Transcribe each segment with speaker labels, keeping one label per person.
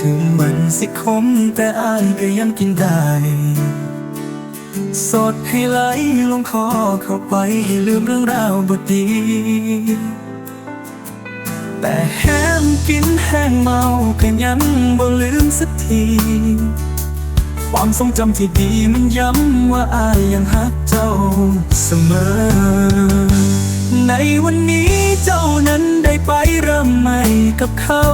Speaker 1: ถึงมันสิคมแต่อายก็ยังกินได้ สดให้ไหลลงคอเข้าไปให้ลืมเรื่องราวบดีแต่แห้มกินแห้งเมาก็ยังบ่ลืมสักที ความทรงจำที่ดีมันย้ำว่าอายยังฮักเจ้าเสมอ ในวันนี้เจ้านั้นได้ไปเริ่มใหม่กับเขา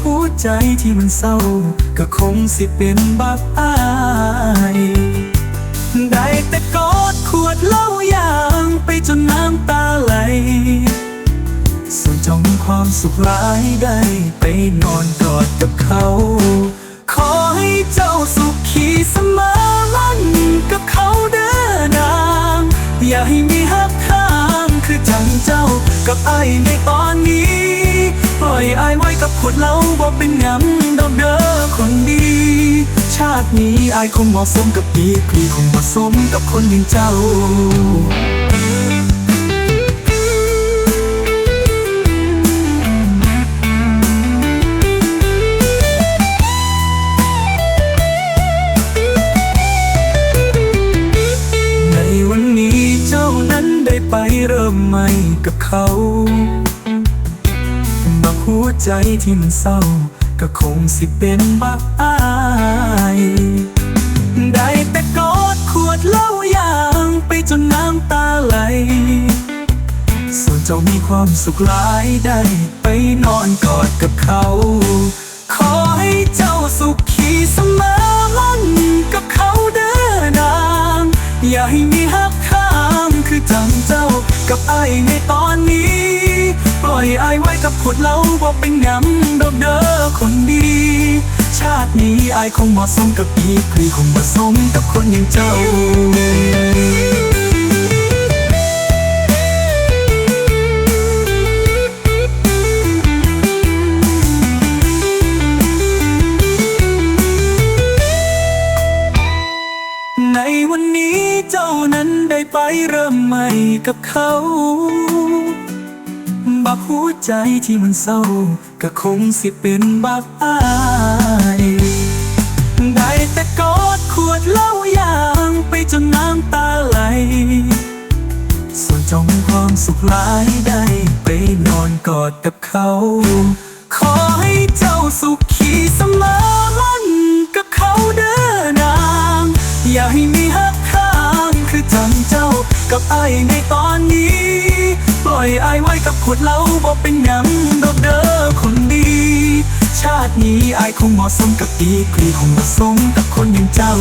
Speaker 1: หัวใจที่มันเศร้า ก็คงสิเป็นบักอายได้แต่กอดขวดเหล้ายางไปจนน้ำตาไหลส่วนจ้ามีความสุขหลายได้ไปนอนกอดกับเขา ขอให้เจ้าสุขขีเสมอลั่นกับเขาเด้อนาง อย่าให้มีหักข้างคือจังเจ้ากับไอในตอนนี้ ปล่อยไอายไว้กับขวดเหล้าบอกเป็นหยังดอกเด้อคนดี ชาตินี้อายคงเหมาะสมกับดีกรีคงเหมาะสมกับคนอย่างเจ้าในวันนี้เจ้านั้นได้ไปเริ่มใหม่กับเขา หัวใจที่มันเศร้า ก็คงสิเป็นบักอายได้แต่กอดขวดเหล้ายางไปจนน้ำตาไหล ส่วนเจ้ามีความสุขหลายได้ ไปนอนกอดกับเขา ขอให้เจ้าสุขีเสมอลั่นกับเขาเด้อนางอย่าให้มีหักข้ามคือจังเจ้ากับไอ้ายในตอนนี้ อยไอ้ายไว้กับขวดเหล้าบอกเป็นหยังดอกเด้อคนดี ชาตินี้ไอ้ายคงเหมาะสมกับอีกรีคงเหมาะสมกับคนอย่างเจ้าในวันนี้เจ้านั้นได้ไปเริ่มใหม่กับเขา บักหัวใจที่มันเศร้า ก็คงสิเป็นบักอายได้แต่กอดขวดเหล้ายางไปจนน้ำตาไหล ส่วนจ้ามีความสุขหลายได้ไปนอนกอดกับเขา ขอให้เจ้าสุขีเสมอลั่นกับเขาเด้อนาง อย่าให้มีหักข้างคือจังเจ้ากับไอในตอนนี้ ล่อยไอ้ายไว้กับขวดเหล้าบอกเป็นหยังดอกเด้อคนดี ชาตินี้ไอ้ายคงเหมาะสมกับดีกรีคงเหมาะสมกับคนอย่างเจ้า